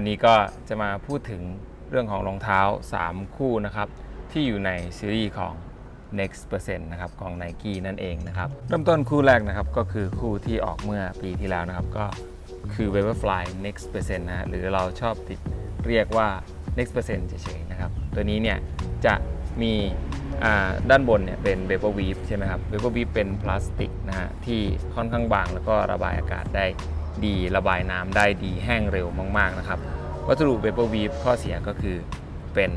วันนี้ก็จะมาพูดถึงเรื่องของรองเท้า 3 คู่นะครับที่อยู่ในซีรีส์ของ next percent นะครับของ Nike นั่นเองนะครับเริ่มต้นคู่แรกนะครับก็คือคู่ที่ออกเมื่อปีที่แล้วนะครับก็คือ Vaporfly next percent นะฮะหรือเราชอบติดเรียกว่า next percent เฉยๆนะครับตัวนี้เนี่ยจะมีอ่าด้านบนเนี่ยเป็น Vapor Weave ใช่ไหมครับ Vapor Weave เป็นพลาสติกนะฮะที่ค่อนข้างบางแล้วก็ระบายอากาศได้ดีระบายน้ำได้ดีแห้งเร็วมากๆนะครับ วัสดุ Vapor Weave ข้อเสียก็คือเป็น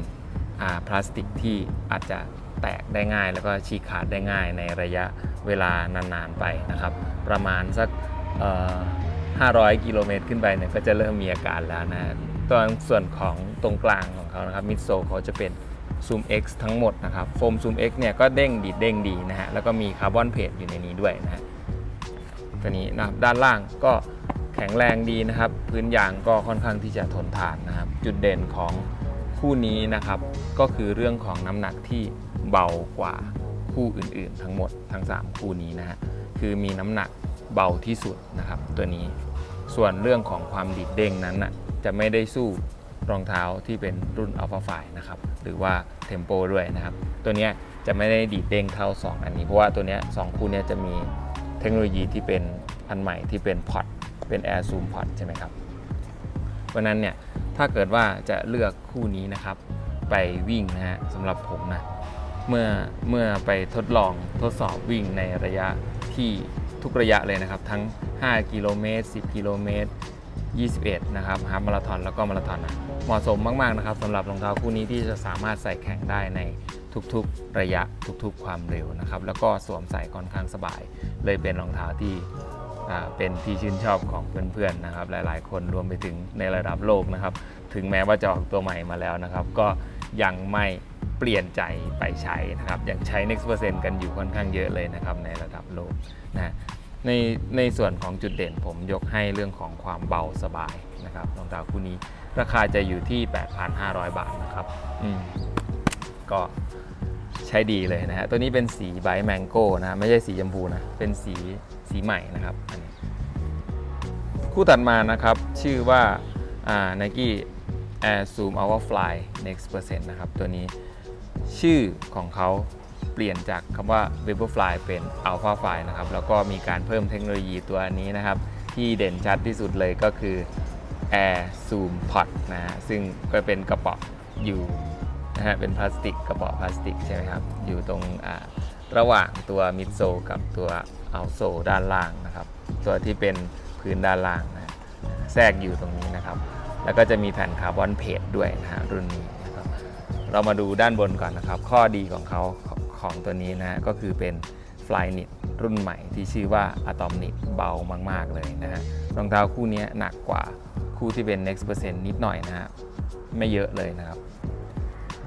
พลาสติกที่อาจจะแตกได้ง่าย แล้วก็ฉีกขาดได้ง่ายในระยะเวลานานๆไปนะครับ ประมาณสัก500 กิโลเมตรขึ้นไปเนี่ยก็จะเริ่มมีอาการแล้วนะตอนส่วนของตรงกลางของเขานะครับมิดโซเขาจะเป็น Zoom X ทั้งหมดนะครับโฟม Zoom X เนี่ยก็เด้งดีเด้งดีนะฮะแล้วก็มีคาร์บอนเพดอยู่ในนี้ด้วยนะฮะตัวนี้นะครับด้านล่างก็ แข็งแรงดีนะครับ พื้นยางก็ค่อนข้างที่จะทนทานนะครับ จุดเด่นของคู่นี้นะครับ ก็คือเรื่องของน้ำหนักที่เบากว่าคู่อื่นๆ ทั้งหมดทั้ง 3 คู่นี้นะฮะคือมีน้ำหนักเบาที่สุดนะครับ ตัวนี้ส่วนเรื่องของความดิดเด้งนั้นน่ะจะไม่ได้สู้รองเท้าที่เป็นรุ่น Alpha 5นะครับ หรือว่า Tempo ด้วยนะครับ ตัวนี้จะไม่ได้ดีดเด้งเท่า 2 อันนี้ เพราะว่าตัวนี้สองคู่นี้จะมีเทคโนโลยีที่เป็นอันใหม่ที่เป็นพอด เป็น Air Zoom Pod ใช่ไหมครับเพราะนั้นเนี่ยถ้าเกิดว่าจะเลือกคู่นี้นะครับ ไปวิ่งนะฮะสำหรับผมนะเมื่อเมื่อไปทดลองทดสอบวิ่งในระยะที่ทุกระยะเลยนะครับ ทั้ง 5 กิโลเมตร 10 กิโลเมตร 21 นะครับฮาล์ฟมาราธอนแล้วก็มาราธอนนะเหมาะสมมากๆนะครับสำหรับรองเท้าคู่นี้ที่จะสามารถใส่แข่งได้ในทุกๆระยะทุกๆความเร็วนะครับ แล้วก็สวมใส่ค่อนข้างสบาย เลยเป็นรองเท้าที่ เป็นที่ชื่นชอบของเพื่อนๆนะครับ หลายๆ คนรวมไปถึงในระดับโลกนะครับ ถึงแม้ว่าจะออกตัวใหม่มาแล้วนะครับ ก็ยังไม่เปลี่ยนใจไปใช้นะครับยังใช้ next percent กันอยู่ค่อนข้างเยอะเลยนะครับ ในระดับโลกนะในในส่วนของจุดเด่นผมยกให้เรื่องของความเบาสบายนะครับรองเท้าคู่นี้ราคาจะอยู่ที่ 8,500 บาทนะครับ อืมก็ ใช้ดีเลยนะฮะ ตัวนี้เป็นสีไบแมงโก้นะฮะไม่ใช่สีชมพูนะ เป็นสีสีใหม่นะครับนนคู่ถัดมานะครับ ชื่อว่าอ่า Nike Air Zoom Hour Fly Next Percent นะครับ ตัวนี้ชื่อของเขาเปลี่ยนจากคำว่า Vaporfly เป็น Alpha Fly นะครับ แล้วก็มีการเพิ่มเทคโนโลยีตัวนี้นะครับ ที่เด่นชัดที่สุดเลยก็คือ Air Zoom Pod นะฮะ ซึ่งก็เป็นกระเป๋าอยู่ นะฮะเป็นพลาสติกกระป๋าพลาสติกใช่ไหมครับ อยู่ตรงระหว่างตัวมิดโซกับตัวเอาโซด้านล่างนะครับ ตัวที่เป็นพื้นด้านล่างนะแทรกอยู่ตรงนี้นะครับ แล้วก็จะมีแผ่นคาร์บอนเพดด้วยนะฮะรุ่นนี้นะครับเรามาดูด้านบนก่อนนะครับ ข้อดีของเขาของของตัวนี้นะก็คือเป็น Fly Knit รุ่นใหม่ที่ชื่อว่า Atom Knit เบามาก ๆ เลยนะฮะรองเท้าคู่นี้หนักกว่าคู่ที่เป็น Next Percent นิดหน่อยนะฮะไม่เยอะเลยนะครับ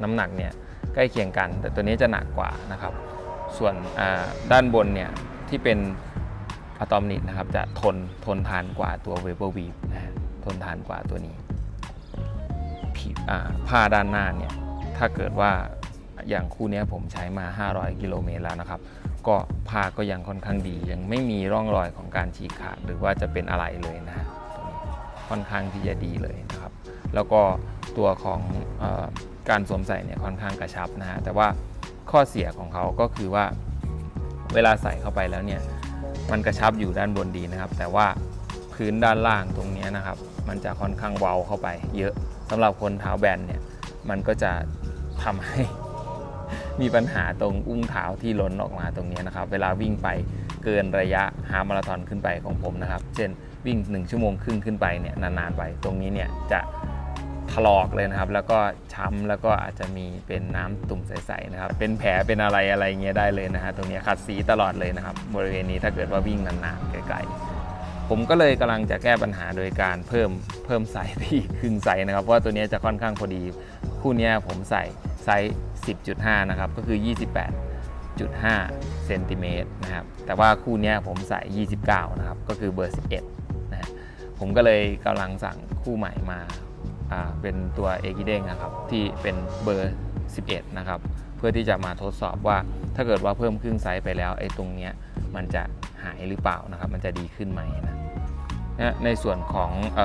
น้ำหนักเนี่ยใกล้เคียงกัน แต่ตัวนี้จะหนักกว่านะครับ ส่วนด้านบนเนี่ยที่เป็นอะตอมนิตนะครับจะทนทนทานกว่าตัวเวเบอร์วีนะฮะทนทานกว่าตัวนี้ผ้าด้านหน้าเนี่ยถ้าเกิดว่าอย่างคู่นี้ผมใช้มา 500 กิโลเมตรแล้วนะครับ ก็ผ้าก็ยังค่อนข้างดี ยังไม่มีร่องรอยของการฉีกขาดหรือว่าจะเป็นอะไรเลยนะฮะค่อนข้างที่จะดีเลยนะครับ แล้วก็ตัวของ การสวมใส่เนี่ยค่อนข้างกระชับนะฮะแต่ว่าข้อเสียของเขาก็คือว่าเวลาใส่เข้าไปแล้วเนี่ยมันกระชับอยู่ด้านบนดีนะครับ แต่ว่าพื้นด้านล่างตรงนี้นะครับ มันจะค่อนข้างเว้าเข้าไป เยอะสำหรับคนเท้าแบนเนี่ยมันก็จะทำให้มีปัญหาตรงอุ้งเท้าที่ล้นออกมาตรงนี้นะครับ เวลาวิ่งไปเกินระยะฮาล์ฟมาราธอนขึ้นไปของผมนะครับ เช่นวิ่ง 1 ชั่วโมงครึ่งขึ้นไปเนี่ยนานๆไป ตรงนี้เนี่ยจะ ถลอกเลยนะครับ แล้วก็ช้ำแล้วก็อาจจะมีเป็นน้ำตุ่มใสๆนะครับ เป็นแผลเป็นอะไรอะไรเงี้ยได้เลยนะฮะตรงนี้ขัดสีตลอดเลยนะครับ บริเวณนี้ถ้าเกิดว่าวิ่งนานๆไกลๆผมก็เลยกำลังจะแก้ปัญหาโดยการเพิ่มเพิ่มไซส์ไปอีกครึ่งไซส์นะครับเพราะว่าตัวนี้จะค่อนข้างพอดีคู่นี้ผมใส่ไซส์ 10.5 นะครับ ก็คือ 28.5 เซนติเมตรนะครับ แต่ว่าคู่นี้ผมใส่ 29 นะครับ ก็คือเบอร์ 11 นะ ผมก็เลยกำลังสั่งคู่ใหม่มา เป็นตัวเอกิเด้งนะครับที่เป็นเบอร์ 11 นะครับ เพื่อที่จะมาทดสอบว่าถ้าเกิดว่าเพิ่มครึ่งไซส์ไปแล้วไอ้ตรงเนี้ยมันจะหายหรือเปล่านะครับ มันจะดีขึ้นไหมนะนะในส่วนของอ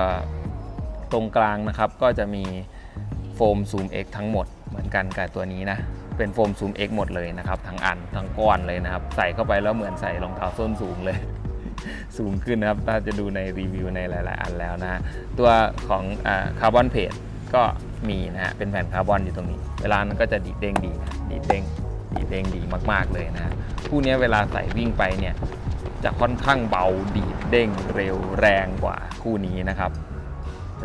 ตรงกลางนะครับก็จะมีโฟมซูม X ทั้งหมดเหมือนกันกับตัวนี้นะเป็นโฟมซูม X หมดเลยนะครับทั้งอันทั้งก้อนเลยนะครับ ใส่เข้าไปแล้วเหมือนใส่รองเท้าส้นสูงเลย สูงขึ้นนะครับถ้าจะดูในรีวิวในหลาย ๆ อันแล้วนะตัวของคาร์บอนเพจก็มีนะฮะเป็นแผ่นคาร์บอนอยู่ตรงนี้ เวลานั้นก็จะดีดเด้งดีนะดีดเด้งดีดเด้งดีมาก ๆ เลยนะฮะคู่นี้เวลาใส่วิ่งไปเนี่ยจะค่อนข้างเบาดีดเด้งเร็วแรงกว่าคู่นี้นะครับ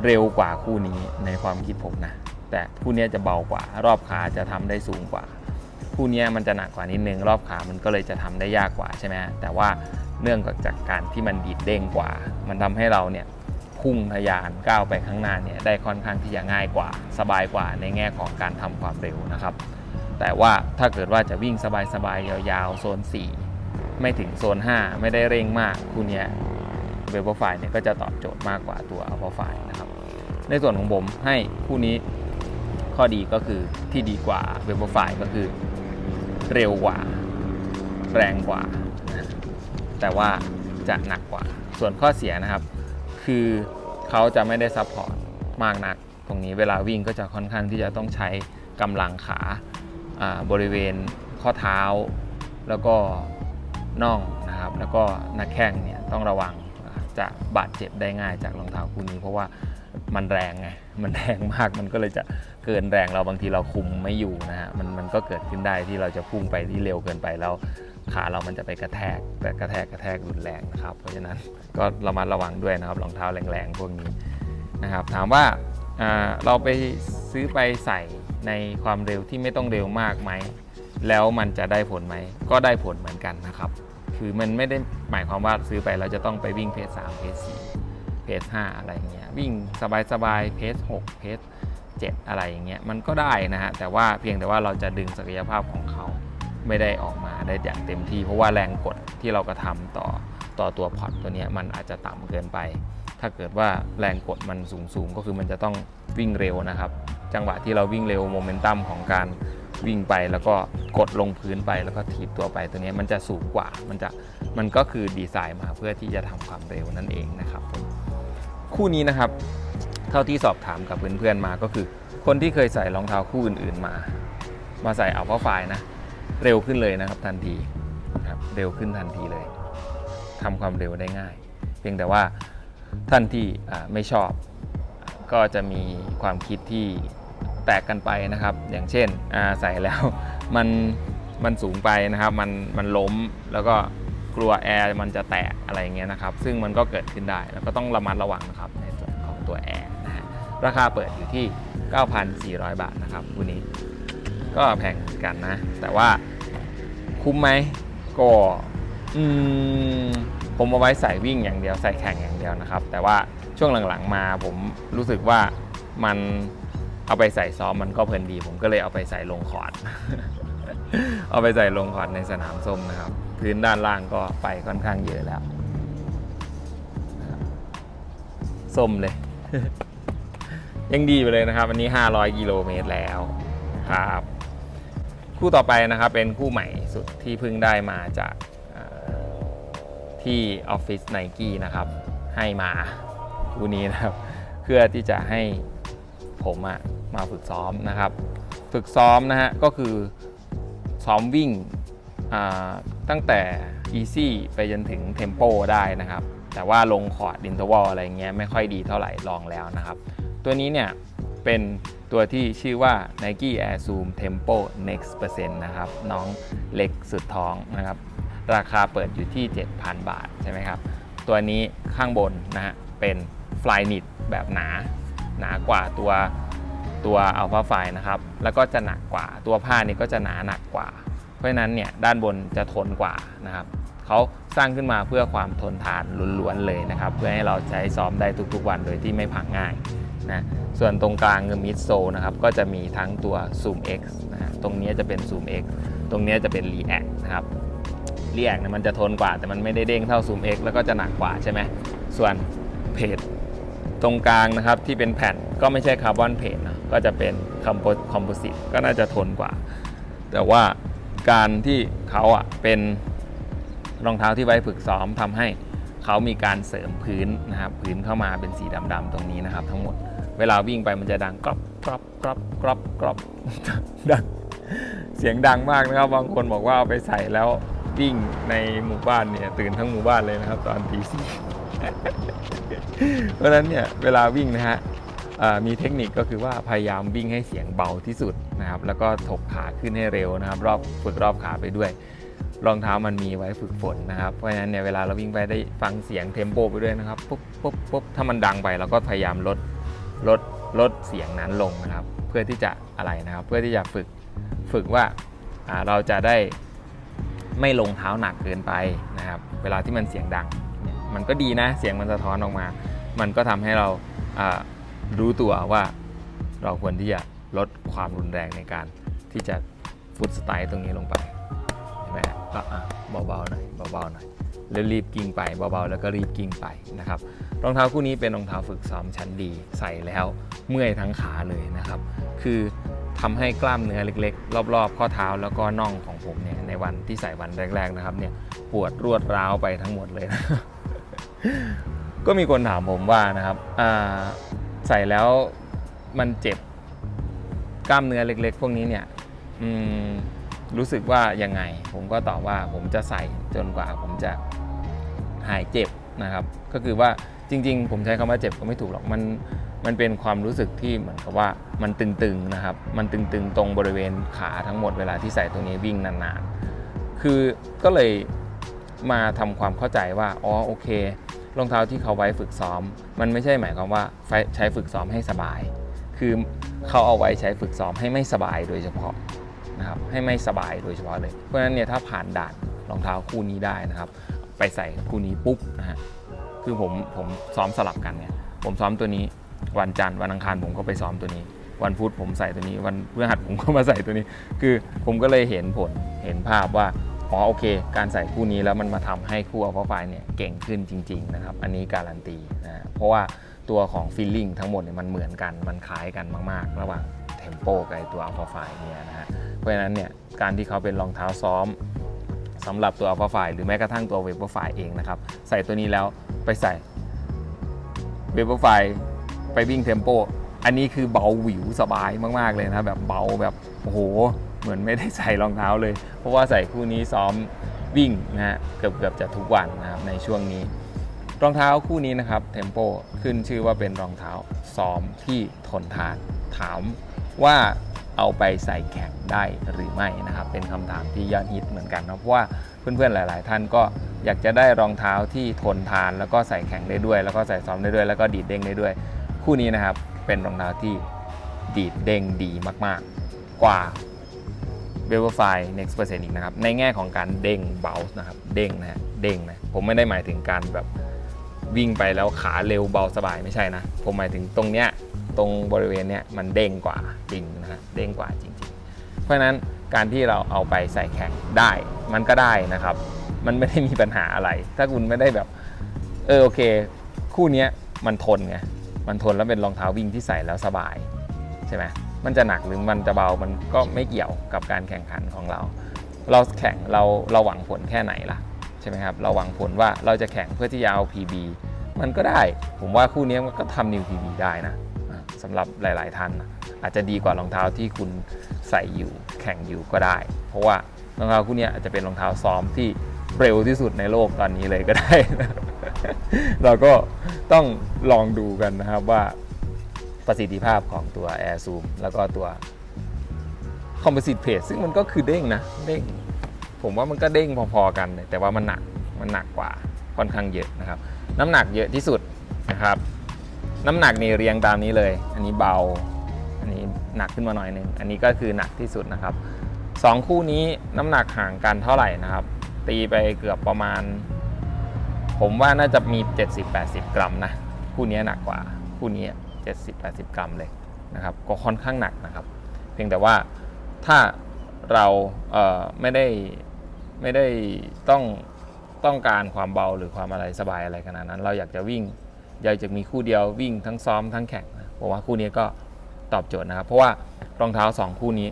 เร็วกว่าคู่นี้ในความคิดผมนะแต่คู่นี้จะเบากว่ารอบขาจะทำได้สูงกว่าคู่นี้มันจะหนักกว่านิดนึงรอบขามันก็เลยจะทำได้ยากกว่าใช่ไหมแต่ว่า เนื่องจากการที่มันดีดเด้งกว่า มันทำให้เราเนี่ยพุ่งทะยานก้าวไปข้างหน้าเนี่ยได้ค่อนข้างที่จะง่ายกว่า สบายกว่าในแง่ของการทำความเร็วนะครับ แต่ว่าถ้าเกิดว่าจะวิ่งสบายๆยาวๆโซน 4 ไม่ถึงโซน 5 ไม่ได้เร่งมากคู่เนี้ยเวเบอร์ไฟเนี่ยก็จะตอบโจทย์มากกว่าตัวอัลฟาไฟนะครับ ในส่วนของผมให้คู่นี้ข้อดีก็คือที่ดีกว่าเวเบอร์ไฟก็คือเร็วกว่า แรงกว่า แต่ว่าจะหนักกว่า ส่วนข้อเสียนะครับ คือเขาจะไม่ได้ซัพพอร์ตมากนัก ตรงนี้เวลาวิ่งก็จะค่อนข้างที่จะต้องใช้กำลังขาบริเวณข้อเท้า แล้วก็น่องนะครับ แล้วก็หนักแข้งเนี่ยต้องระวังจะบาดเจ็บได้ง่ายจากรองเท้าคู่นี้ เพราะว่ามันแรงไง มันแรงมาก มันก็เลยจะเกินแรงเราบางทีเราคุมไม่อยู่นะฮะ มันมันก็เกิดขึ้นได้ที่เราจะพุ่งไปที่เร็วเกินไปแล้ว ขาเรามันจะไปกระแทก แต่กระแทกกระแทกรุนแรงนะครับ เพราะฉะนั้นก็ระมัดระวังด้วยนะครับรองเท้าแรงๆพวกนี้นะครับ ถามว่าเราไปซื้อไปใส่ในความเร็วที่ไม่ต้องเร็วมากไหม แล้วมันจะได้ผลไหม ก็ได้ผลเหมือนกันนะครับ คือมันไม่ได้หมายความว่าซื้อไปเราจะต้องไปวิ่งเพจ3เพจ4เพจ5อะไรเงี้ย วิ่งสบายๆเพจ6เพจ7อะไรอย่างเงี้ยมันก็ได้นะฮะแต่ว่าเพียงแต่ว่าเราจะดึงศักยภาพของเขา ไม่ได้ออกมาได้อย่างเต็มที่ เพราะว่าแรงกดที่เรากระทำต่อต่อตัวพอร์ตตัวนี้มันอาจจะต่ำเกินไป ถ้าเกิดว่าแรงกดมันสูงๆก็คือมันจะต้องวิ่งเร็วนะครับ จังหวะที่เราวิ่งเร็วโมเมนตัมของการวิ่งไปแล้วก็กดลงพื้นไปแล้วก็ถีบตัวไปตัวนี้มันจะสูงกว่ามันจะมันก็คือดีไซน์มาเพื่อที่จะทำความเร็วนั่นเองนะครับคู่นี้นะครับ เท่าที่สอบถามกับเพื่อนๆมาก็คือ คนที่เคยใส่รองเท้าคู่อื่น ๆมา มาใส่อัลฟาไฟนะ เร็วขึ้นเลยนะครับทันทีครับเร็วขึ้นทันทีเลยทำความเร็วได้ง่าย เพียงแต่ว่าท่านที่ไม่ชอบ ก็จะมีความคิดที่แตกกันไปนะครับ อย่างเช่นใส่แล้วมันมันสูงไปนะครับ มันมันล้มแล้วก็กลัวแอร์มันจะแตกอะไรอย่างเงี้ยนะครับ ซึ่งมันก็เกิดขึ้นได้แล้วก็ต้องระมัดระวังนะครับในส่วนของตัวแอร์นะฮะราคาเปิดอยู่ที่ 9,400 บาทนะครับคู่นี้ ก็แพงเหมือนกันนะ แต่ว่าคุ้มไหมก็อืมผมเอาไว้ใส่วิ่งอย่างเดียวใส่แข่งอย่างเดียวนะครับ แต่ว่าช่วงหลังๆมาผมรู้สึกว่ามันเอาไปใส่ซ้อมมันก็เพลินดี ผมก็เลยเอาไปใส่ลงคอร์ดเอาไปใส่ลงคอร์ดในสนามส้มนะครับ พื้นด้านล่างก็ไปค่อนข้างเยอะแล้วส้มเลย ยังดีอยู่เลยนะครับอันนี้ 500 กิโลเมตรแล้วครับ คู่ต่อไปนะครับเป็นคู่ใหม่สุดที่เพิ่งได้มาจากที่ออฟฟิศไนกี้นะครับ ให้มาคู่นี้นะครับ เพื่อที่จะให้ผมอะมาฝึกซ้อมนะครับ ฝึกซ้อมนะฮะก็คือซ้อมวิ่งตั้งแต่ Easy ไปจนถึง Tempo ได้นะครับ แต่ว่าลงคอร์ดอินเทอร์วลอะไรเงี้ยไม่ค่อยดีเท่าไหร่ลองแล้วนะครับ ตัวนี้เนี่ยเป็น ตัวที่ชื่อว่า Nike Air Zoom Tempo Next Percent นะครับ น้องเล็กสุดท้องนะครับ ราคาเปิดอยู่ที่ 7,000 บาทใช่ไหมครับ ตัวนี้ข้างบนนะฮะเป็น Flyknit แบบหนา หนากว่าตัวตัว Alpha f i นะครับ แล้วก็จะหนักกว่าตัวผ้านี่ก็จะหนาหนักกว่า เพราะฉะนั้นเนี่ยด้านบนจะทนกว่านะครับเขาสร้างขึ้นมาเพื่อความทนทานล้วนๆเลยนะครับ เพื่อให้เราใช้ซ้อมได้ทุกๆวันโดยที่ไม่พังง่าย นะส่วนตรงกลางคือมิดโซนะครับก็จะมีทั้งตัว Zoom X นะฮะตรงนี้จะเป็น Zoom X ตรงนี้จะเป็น React นะครับ React เนี่ยมันจะทนกว่าแต่มันไม่ได้เด้งเท่า Zoom X แล้วก็จะหนักกว่าใช่ไหมส่วนเพจตรงกลางนะครับที่เป็นแผ่นก็ไม่ใช่คาร์บอนเพจนะก็จะเป็นคอมโพคอมโพสิตก็น่าจะทนกว่า แต่ว่าการที่เขาอะเป็นรองเท้าที่ไว้ฝึกซ้อมทำให้เขามีการเสริมพื้นนะครับพื้นเข้ามาเป็นสีดำๆตรงนี้นะครับทั้งหมด เวลาวิ่งไปมันจะดังกรอบกรอบกรอบกรอบกรอบดังเสียงดังมากนะครับ บางคนบอกว่าเอาไปใส่แล้ววิ่งในหมู่บ้านเนี่ยตื่นทั้งหมู่บ้านเลยนะครับ ตอนตีสี่เพราะฉะนั้นเนี่ยเวลาวิ่งนะฮะมีเทคนิคก็คือว่าพยายามวิ่งให้เสียงเบาที่สุดนะครับ แล้วก็ถกขาขึ้นให้เร็วนะครับ รอบฝึกรอบขาไปด้วย รองเท้ามันมีไว้ฝึกฝนนะครับ เพราะฉะนั้นเนี่ยเวลาเราวิ่งไปได้ฟังเสียงเทมโปไปด้วยนะครับปุ๊บปุ๊บปุ๊บถ้ามันดังไปเราก็พยายามลด ลดลดเสียงนั้นลงนะครับ เพื่อที่จะอะไรนะครับ เพื่อที่จะฝึกฝึกว่าเราจะได้ไม่ลงเท้าหนักเกินไปนะครับ เวลาที่มันเสียงดัง มันก็ดีนะเสียงมันสะท้อนออกมา มันก็ทำให้เรารู้ตัวว่าเราควรที่จะลดความรุนแรงในการที่จะฟุตสไตล์ตรงนี้ลงไปใช่ไหมก็เบาๆหน่อยเบาๆหน่อย แล้วรีบกิ้งไปเบาๆ แล้วก็รีบกิ้งไปนะครับรองเท้าคู่นี้เป็นรองเท้าฝึกซ้อมชั้นดี ใส่แล้วเมื่อยทั้งขาเลยนะครับ คือทำให้กล้ามเนื้อเล็กๆ รอบๆ ข้อเท้าแล้วก็น่องของผมเนี่ยในวันที่ใส่วันแรก ๆนะครับเนี่ยปวดรวดร้าวไปทั้งหมดเลยนะก็มีคนถามผมว่านะครับใส่แล้วมันเจ็บกล้ามเนื้อเล็ก ๆ พวกนี้เนี่ยอืม รู้สึกว่ายังไง ผมก็ตอบว่าผมจะใส่จนกว่าผมจะหายเจ็บนะครับ ก็คือว่าจริง ๆ ผมใช้คำว่าเจ็บก็ไม่ถูกหรอกมันมันเป็นความรู้สึกที่เหมือนกับว่ามันตึงๆนะครับ มันตึงๆ ตรงบริเวณขาทั้งหมดเวลาที่ใส่ตัวนี้วิ่งนานๆ คือก็เลยมาทำความเข้าใจว่าอ๋อโอเครองเท้าที่เขาไว้ฝึกซ้อม มันไม่ใช่หมายความว่าใช้ฝึกซ้อมให้สบาย คือเขาเอาไว้ใช้ฝึกซ้อมให้ไม่สบายโดยเฉพาะ นะครับให้ไม่สบายโดยเฉพาะเลย เพราะฉะนั้นเนี่ยถ้าผ่านด่านรองเท้าคู่นี้ได้นะครับ ไปใส่คู่นี้ปุ๊บนะฮะคือผมผมซ้อมสลับกันเนี่ยผมซ้อมตัวนี้วันจันทร์วันอังคารผมก็ไปซ้อมตัวนี้ วันพุธผมใส่ตัวนี้ วันพฤหัสผมก็มาใส่ตัวนี้ คือผมก็เลยเห็นผลเห็นภาพว่าอ๋อโอเค การใส่คู่นี้แล้วมันมาทำให้คู่อัลฟาไฟเนี่ยเก่งขึ้นจริง ๆ นะครับ อันนี้การันตีนะฮะเพราะว่าตัวของฟีลลิ่งทั้งหมดเนี่ยมันเหมือนกันมันคล้ายกันมาก ๆ ระหว่าง เทมโปกับตัวอัลฟาไฟเนี่ยนะฮะเพราะฉะนั้นเนี่ยการที่เขาเป็นรองเท้าซ้อมสำหรับตัวอัลฟาไฟหรือแม้กระทั่งตัวเวเบอร์ไฟเองนะครับ ใส่ตัวนี้แล้วไปใส่เวเบอร์ไฟไปวิ่งเทมโปอันนี้คือเบาหวิวสบายมาก ๆ เลยนะแบบเบาแบบโอ้โห เหมือนไม่ได้ใส่รองเท้าเลย เพราะว่าใส่คู่นี้ซ้อมวิ่งนะฮะเกือบเกือบจะทุกวันนะครับในช่วงนี้ รองเท้าคู่นี้นะครับเทมโปขึ้นชื่อว่าเป็นรองเท้าซ้อมที่ทนทานถาม ว่าเอาไปใส่แข่งได้หรือไม่นะครับ เป็นคำถามที่ยอดฮิตเหมือนกันนะเพราะว่าเพื่อนๆหลาย ๆ ท่านก็อยากจะได้รองเท้าที่ทนทาน แล้วก็ใส่แข่งได้ด้วย แล้วก็ใส่ซ้อมได้ด้วย แล้วก็ดีดเด้งได้ด้วย คู่นี้นะครับเป็นรองเท้าที่ดีดเด้งดีมากๆ กว่าเวเวอร์ไฟ next percent อีกนะครับ ในแง่ของการเด้งเบลส์นะครับ เด้งนะฮะเด้งนะผมไม่ได้หมายถึงการแบบวิ่งไปแล้วขาเร็วเบาสบายไม่ใช่นะ ผมหมายถึงตรงเนี้ย ตรงบริเวณเนี้ยมันเด้งกว่าจริงนะฮะเด้งกว่าจริง ๆ เพราะฉะนั้นการที่เราเอาไปใส่แข่งได้มันก็ได้นะครับ มันไม่ได้มีปัญหาอะไร ถ้าคุณไม่ได้แบบเออโอเค คู่นี้มันทนไงมันทนแล้วเป็นรองเท้าวิ่งที่ใส่แล้วสบายใช่ไหมมันจะหนักหรือมันจะเบามันก็ไม่เกี่ยวกับการแข่งขันของเรา เราแข่งเราเราหวังผลแค่ไหนล่ะใช่ไหมครับเราหวังผลว่าเราจะแข่งเพื่อที่จะเอา PB มันก็ได้ ผมว่าคู่นี้มันก็ทำ New PB ได้นะ สำหรับหลาย ๆท่านอาจจะดีกว่ารองเท้าที่คุณใส่อยู่แข่งอยู่ก็ได้ เพราะว่ารองเท้าคู่นี้อาจจะเป็นรองเท้าซ้อมที่เร็วที่สุดในโลกตอนนี้เลยก็ได้ เราก็ต้องลองดูกันนะครับว่าประสิทธิภาพของตัว Air Zoom แล้วก็ตัว Composite Plate ซึ่งมันก็คือเด้งนะเด้งผมว่ามันก็เด้งพอๆกัน แต่ว่ามันหนักมันหนักกว่าค่อนข้างเยอะนะครับ น้ำหนักเยอะที่สุดนะครับ น้ำหนักนี่เรียงตามนี้เลย อันนี้เบา อันนี้หนักขึ้นมาหน่อยนึง อันนี้ก็คือหนักที่สุดนะครับสองคู่นี้น้ำหนักห่างกันเท่าไหร่นะครับ ตีไปเกือบประมาณ ผมว่าน่าจะมี 70-80 กรัมนะ คู่นี้หนักกว่า คู่นี้ 70-80 กรัมเลยนะครับ ก็ค่อนข้างหนักนะครับ เพียงแต่ว่าถ้าเราเไม่ได้ไม่ได้ต้องต้องการความเบาหรือความอะไรสบายอะไรขนาดนั้น เราอยากจะวิ่ง ยากจะมีคู่เดียววิ่งทั้งซ้อมทั้งแข่งนะผมว่าคู่นี้ก็ตอบโจทย์นะครับ เพราะว่ารองเท้า 2 คู่นี้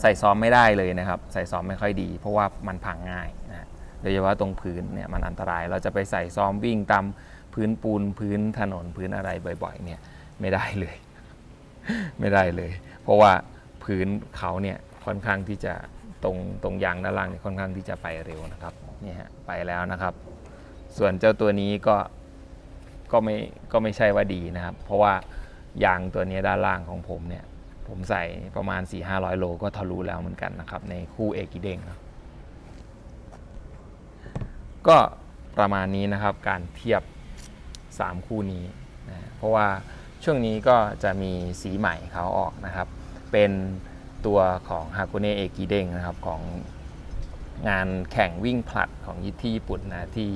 ใส่ซ้อมไม่ได้เลยนะครับ ใส่ซ้อมไม่ค่อยดี เพราะว่ามันพังง่ายนะโดยเฉพาะตรงพื้นเนี่ยมันอันตราย เราจะไปใส่ซ้อมวิ่งตามพื้นปูนพื้นถนนพื้นอะไรบ่อยๆ เนี่ยไม่ได้เลย ไม่ได้เลย เพราะว่าพื้นเขาเนี่ยค่อนข้างที่จะตรงตรงยางด้านล่างเนี่ยค่อนข้างที่จะไปเร็วนะครับนี่ฮะไปแล้วนะครับ ส่วนเจ้าตัวนี้ก็ ก็ไม่ก็ไม่ใช่ว่าดีนะครับ เพราะว่ายางตัวนี้ด้านล่างของผมเนี่ย ผมใส่ประมาณ 4 5 0 0 โลก็ทะลุแล้วเหมือนกันนะครับ ในคู่เอกิเด้งนะก็ประมาณนี้นะครับการเทียบ 3 คู่นี้นะเพราะว่าช่วงนี้ก็จะมีสีใหม่เขาออกนะครับ เป็นตัวของฮา k ุเนเอกิเด้งนะครับของงานแข่งวิ่งผลัดของที่ญี่ปุ่นนะที่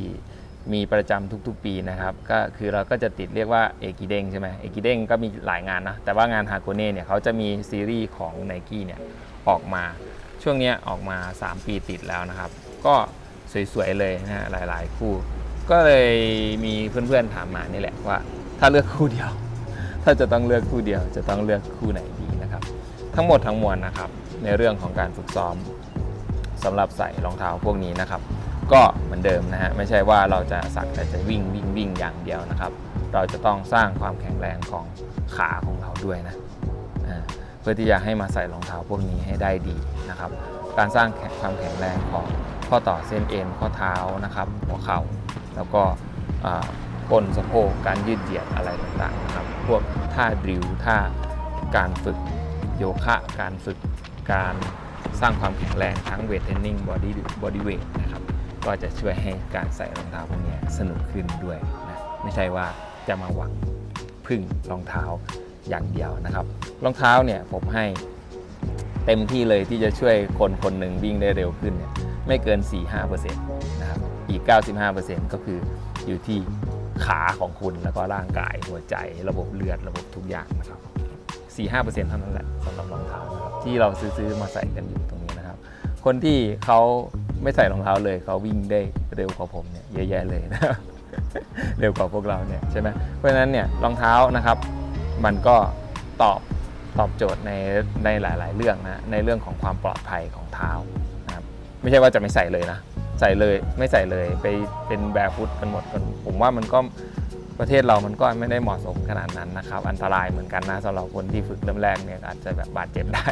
มีประจำทุกๆปีนะครับ ก็คือเราก็จะติดเรียกว่าเอกิเด้งใช่ไหมเอกิเด้งก็มีหลายงานนะ แต่ว่างานฮา k ุเน่เนี่ยเขาจะมีซีรีส์ของ n นกี้เนี่ยออกมาช่วงนี้ออกมา 3 ปีติดแล้วนะครับ ก็สวยๆเลยนะฮะหลายๆ คู่ ก็เลยมีเพื่อนๆถามมานี่แหละว่า ถ้าเลือกคู่เดียว ถ้าจะต้องเลือกคู่เดียว จะต้องเลือกคู่ไหนดีนะครับ ทั้งหมดทั้งมวลนะครับ ในเรื่องของการฝึกซ้อมสำหรับใส่รองเท้าพวกนี้นะครับ ก็เหมือนเดิมนะฮะไม่ใช่ว่าเราจะสักแต่จะวิ่งวิ่งวิ่งอย่างเดียวนะครับ เราจะต้องสร้างความแข็งแรงของขาของเราด้วยนะเพื่อที่จะให้มาใส่รองเท้าพวกนี้ให้ได้ดีนะครับ การสร้างความแข็งแรงของข้อต่อเส้นเอ็นข้อเท้านะครับ หัวเข่าแล้วก็ก้นสะโพกการยืดเหยียดอะไรต่างๆนะครับ พวกท่าดริลท่าการฝึกโยคะการฝึกการสร้างความแข็งแรงทั้งเวทเทรนนิ่งบอดี้บอดี้เวทนะครับ ก็จะช่วยให้การใส่รองเท้าพวกนี้สนุกขึ้นด้วยนะไม่ใช่ว่าจะมาหวังพึ่งรองเท้าอย่างเดียวนะครับ รองเท้าเนี่ยผมให้เต็มที่เลยที่จะช่วยคนคนหนึ่งวิ่งได้เร็วขึ้นเนี่ยไม่เกิน 4-5%นะครับอีก 95%ก็คืออยู่ที่ขาของคุณแล้วก็ร่างกายหัวใจ ระบบเลือดระบบทุกอย่างนะครับ 4-5%เท่านั้นแหละสำหรับรองเท้านะครับที่เราซื้อๆมาใส่กันอยู่ตรงนี้นะครับ คนที่เขา ไม่ใส่รองเท้าเลยเขาวิ่งได้เร็วกว่าผมเนี่ยเยอะแยะเลยนะครับเร็วกว่าพวกเราเนี่ยใช่ไหมเพราะฉะนั้นเนี่ยรองเท้านะครับมันก็ตอบตอบโจทย์ในในหลาย ๆ เรื่องนะในเรื่องของความปลอดภัยของเท้านะครับไม่ใช่ว่าจะไม่ใส่เลยนะ ใส่เลยไม่ใส่เลยไปเป็นแบร์ฟุตกันหมดกันผมว่ามันก็ประเทศเรามันก็ไม่ได้เหมาะสมขนาดนั้นนะครับ อันตรายเหมือนกันนะสำหรับคนที่ฝึกเริ่มแรกเนี่ยอาจจะแบบบาดเจ็บได้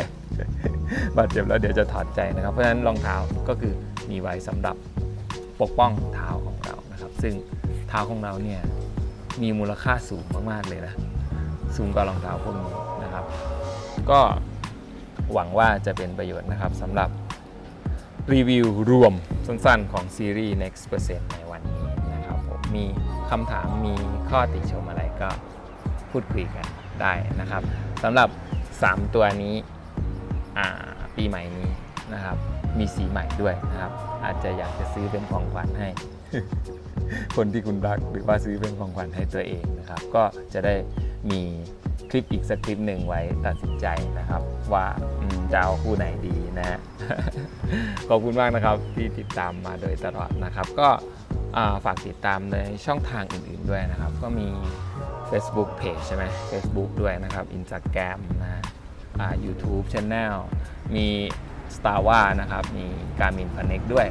บาดเจ็บแล้วเดี๋ยวจะถอดใจนะครับ เพราะฉะนั้นรองเท้าก็คือ มีไว้สำหรับปกป้องเท้าของเรานะครับ ซึ่งเท้าของเราเนี่ยมีมูลค่าสูงมากๆเลยนะ สูงกว่ารองเท้าพวกนี้นะครับ ก็หวังว่าจะเป็นประโยชน์นะครับสำหรับรีวิวรวมสั้นๆของซีรีส์ next percent ในวันนี้นะครับผมมีคำถามมีข้อติชมอะไรก็พูดคุยกันได้นะครับสำหรับ 3 ตัวนี้ปีใหม่นี้นะครับ มีสีใหม่ด้วยนะครับ อาจจะอยากจะซื้อเป็นของขวัญให้ คนที่คุณรักหรือว่าซื้อเป็นของขวัญให้ตัวเองนะครับ ก็จะได้มีคลิปอีกสักคลิปหนึ่งไว้ตัดสินใจนะครับ ว่าอืมจะเอาคู่ไหนดีนะฮะขอบคุณมากนะครับที่ติดตามมาโดยตลอดนะครับ ก็อ่าฝากติดตามในช่องทางอื่นๆด้วยนะครับ ก็มี Facebook Page ใช่ไหม Facebook ด้วยนะครับ Instagram นะฮะอ่า YouTube Channel มี Star w a นะครับ มี Garmin Connect ด้วย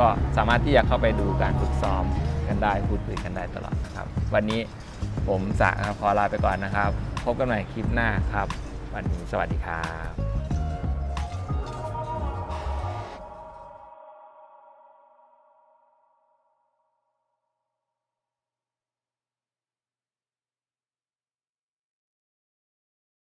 ก็สามารถที่จะเข้าไปดูการฝึกซ้อมกันได้พูดคุยกันได้ตลอดนะครับ วันนี้ผมสะครับขอลาไปก่อนนะครับ พบกันใหม่คลิปหน้าครับ วันนี้สวัสดีครับ